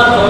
정말 더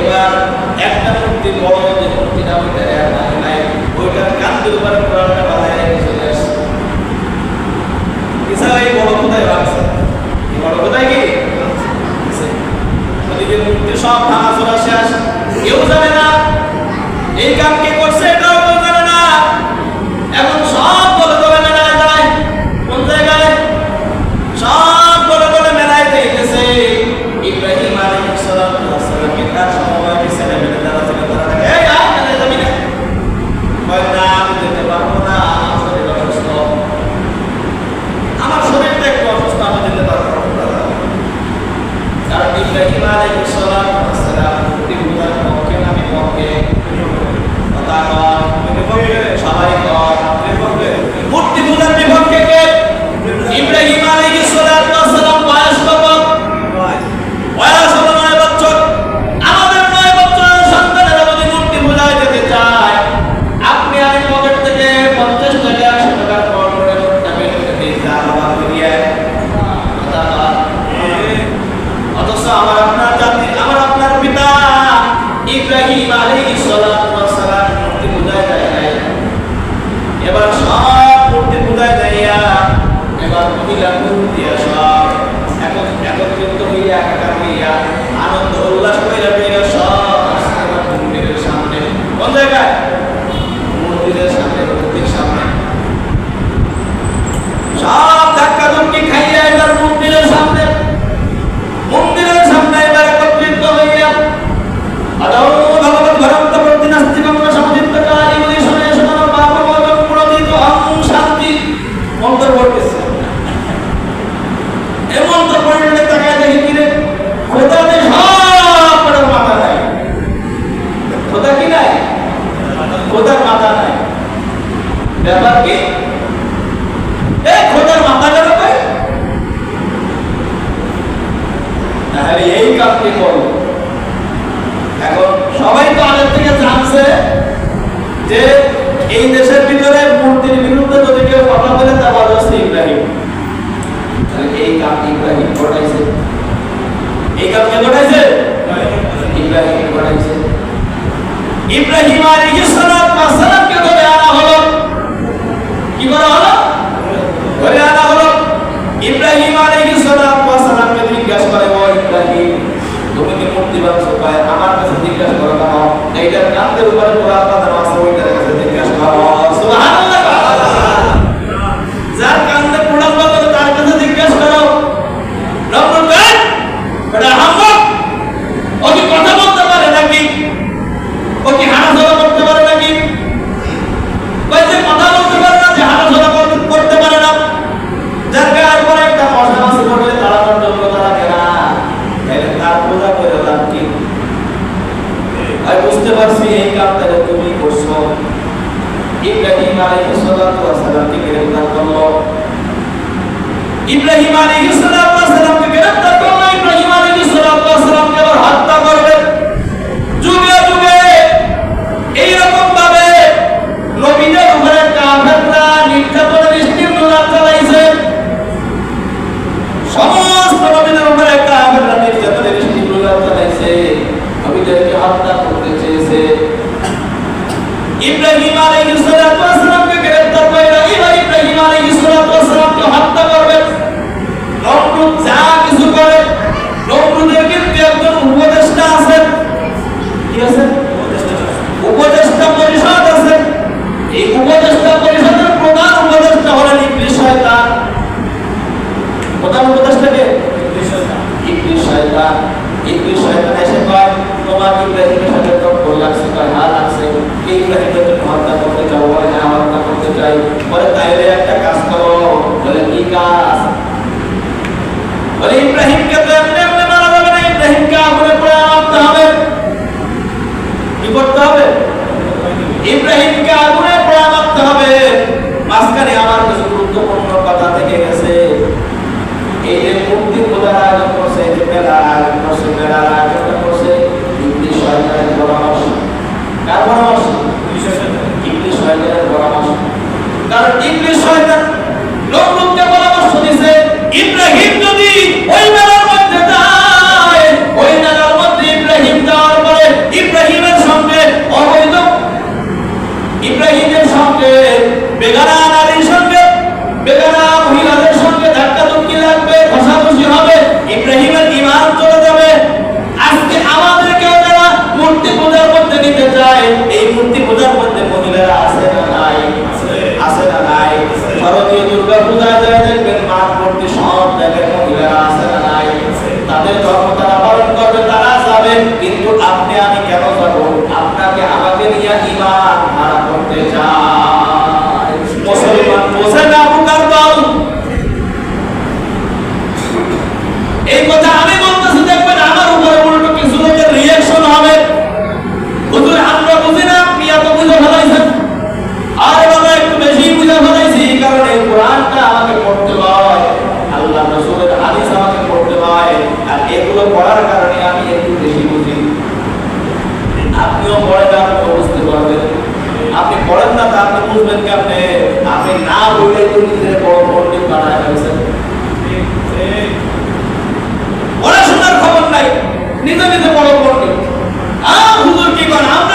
এবার একটা মূর্তি বড় যে মূর্তিটা ওইটা নাই ওইটার কান্দের উপরে কোরআনটা বাজায় রেখে চলে আসছে এছাড়া এই বড় কোথায় ভাবছে বড় কোথায় কি? ওদিকে মূর্তি সব ভাঙা চোরা শেষ। কেউ জানে না এই কামকে একত্রিত হইয়া একাকার হইয়া আনন্দ উল্লাস করিয়া সব সামনে। কোন জায়গায়? চাকরি করব? এখন সবাই তো আগের থেকে জানছে যে এই দেশের ভিতরে মূর্তির বিরুদ্ধে যদি কেউ কথা বলে তা বলা হচ্ছে ইব্রাহিম। এই কাম ইব্রাহিম ঘটাইছে? এই কাম কে ঘটাইছে? ইব্রাহিম ঘটাইছে। ইব্রাহিম আলাইহিস সালাম মাসালামকে ধরে আনা হলো। কি করা হলো? ধরে আনা হলো। ইব্রাহিম আর সালাম pelo qual o Alá dará uma saúde à casa de Casmar. Ibrahim Ali চাই বলে, তাইলে একটা কাজ করো। বলে, কি কাজ? বলে, ইব্রাহিমকে তো এমনি এমনি মারা যাবে না, ইব্রাহিমকে আগুনে পড়ে আনতে হবে। কি করতে হবে? ইব্রাহিমকে আগুনে পড়ে আনতে হবে। মাঝখানে আমার কিছু গুরুত্বপূর্ণ কথা থেকে গেছে। এই মুক্তি খোদার আগে করছে যে মেলার আয়োজন করছে, মেলার আয়োজন করছে ইংলিশ সরকারের পরামর্শ। কার পরামর্শ? কারণ ইংলিশ শয়তান লোক পরামর্শ দিছে ইব্রাহিম এই কথা আমি বলতেছি, দেখবেন আমার উপরে উল্টো কিছু লোকের রিয়াকশন হবে। হুজুর, আমরা বুঝি না, আপনি এত বুঝে ফেলাইছেন। আরে বাবা, একটু বেশি বুঝে ফেলাইছি, কারণ এই কোরআনটা আমাকে পড়তে হয়, আল্লাহ রসুলের হাদিস আমাকে পড়তে হয়, আর এগুলো পড়ার কারণে আমি একটু বেশি বুঝি। আপনিও পড়েন আপনি বুঝতে পারবেন। আপনি পড়েন না, তা আপনি বুঝবেন কেমনে? আপনি না বললে তো নিজের বড় পণ্ডিত বানায় ফেলছেন। নিজে নিজে বড় করবে। আর হুজুর কি করা?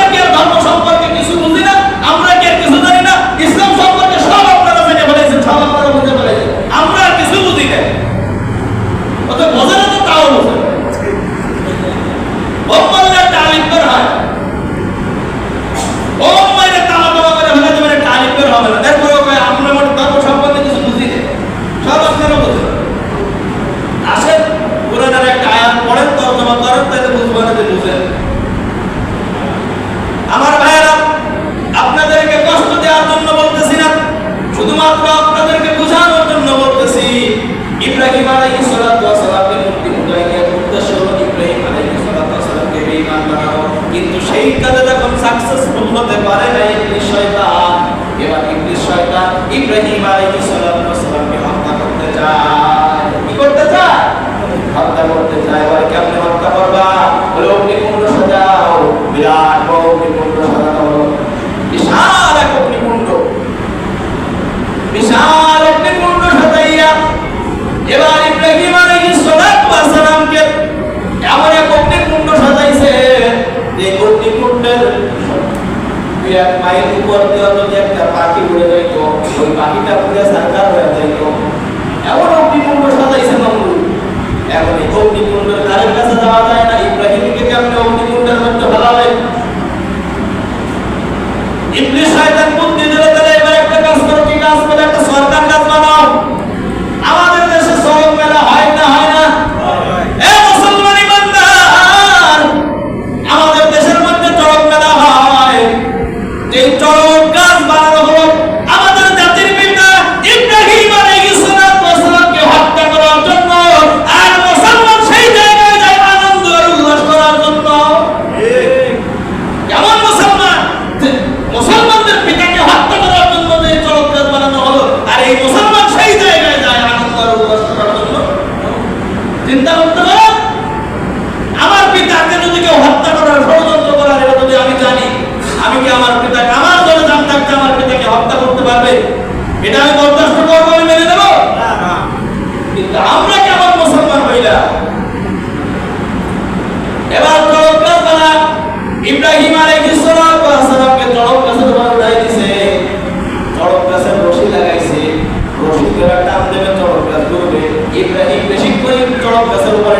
পারবে? এটা আমি বরদাস্ত করব আমি মেনে নেব? কিন্তু আমরা কেমন মুসলমান হইলা এবার তরফদার তারা ইব্রাহিম আলাইহিস সালাম ওয়া সালামকে লাগাইছে। রশি ধরে দেবে তরফ কাছে করবে ইব্রাহিম বেশি করে তরফ কাছে উপরে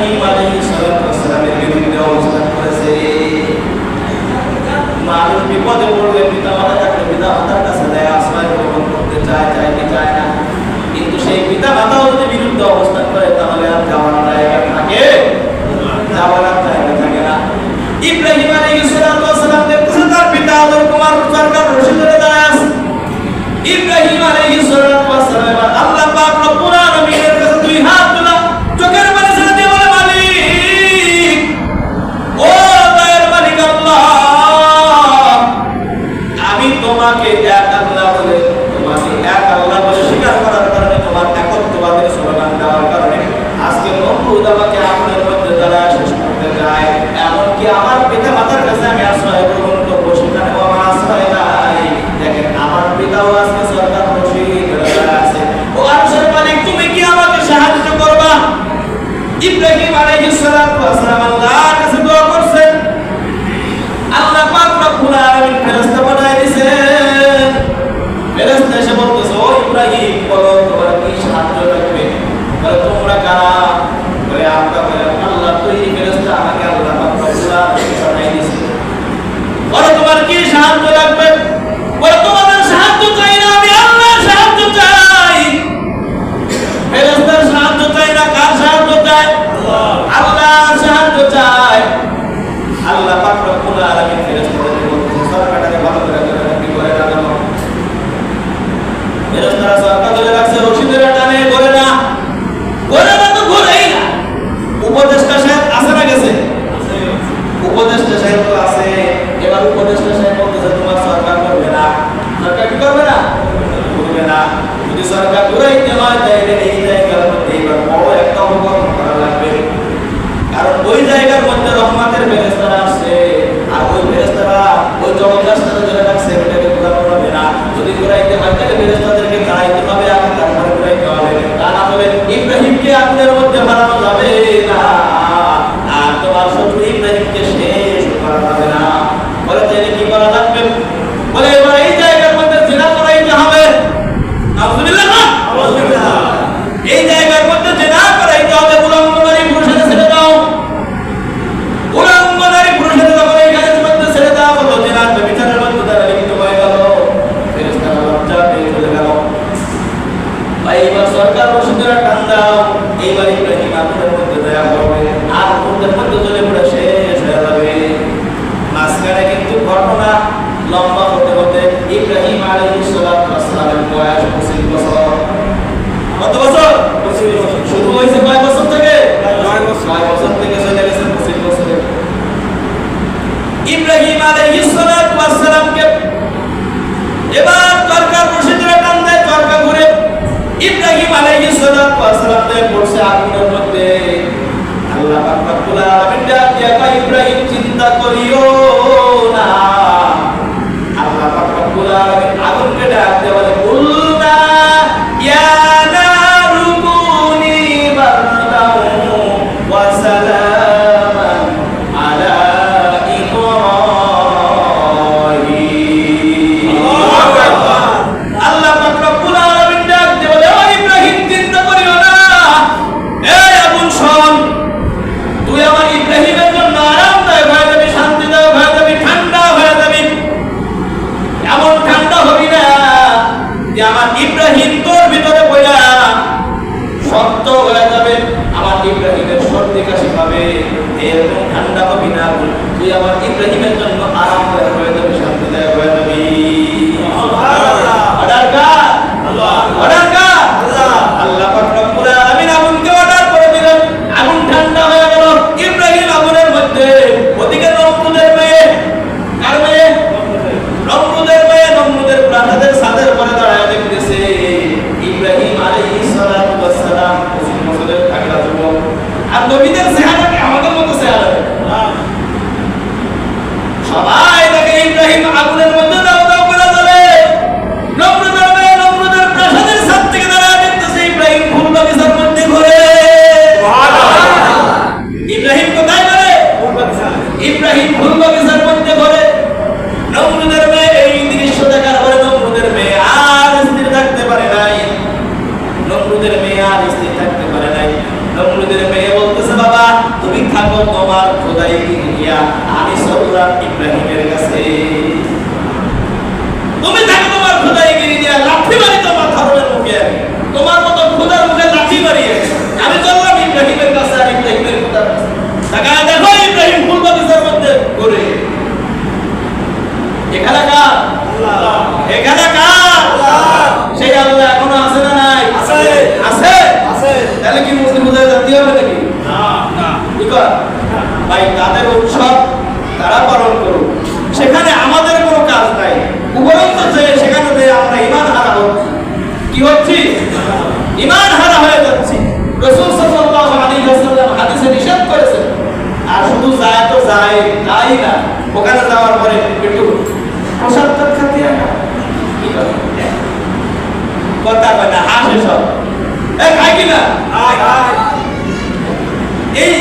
করিম আলহিসালামের বিরুদ্ধে অবস্থান করেছে মানুষ বিপদে পড়লে পিতা মাতা থাকলে পিতা মাতার কাছে দেয় আশ্রয় গ্রহণ করতে চায় চায় কি চায় না কিন্তু সেই পিতা মাতাও যদি বিরুদ্ধে অবস্থান করে তাহলে আর যাওয়ার জায়গা থাকে যাওয়ার ইব্রাহিম চিন্তা করিও। এভাবে এরকম ঠান্ডা হবি না, তুই আমার ইব্রাহিমের জন্য আরাম আরামদায়ক হয়ে যাবে শান্তিদায়ক হয়ে যাবে যায় যাই না। ওখানে যাওয়ার পরে একটু প্রসাদ খাতে কথা? কয় না, হাসে সব খাই কিনা এই,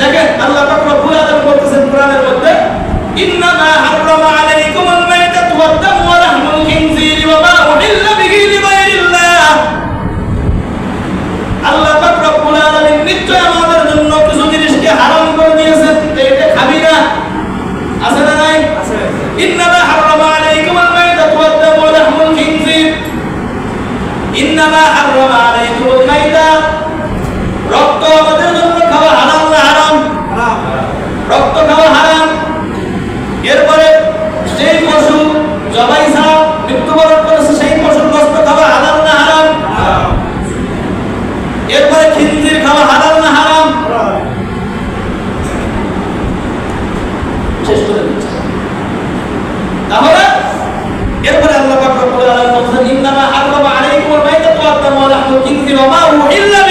দেখেন, আল্লাহ রব্বুল আলামিন বলতেছেন কোরআনের মধ্যে, ইন্নামা হারামা আলাইকুমুল মাইতাতু ওয়াদ দামু ওয়া ইন্নামা হাররামা আলাইকুমুল মাইতা। إن هو إلا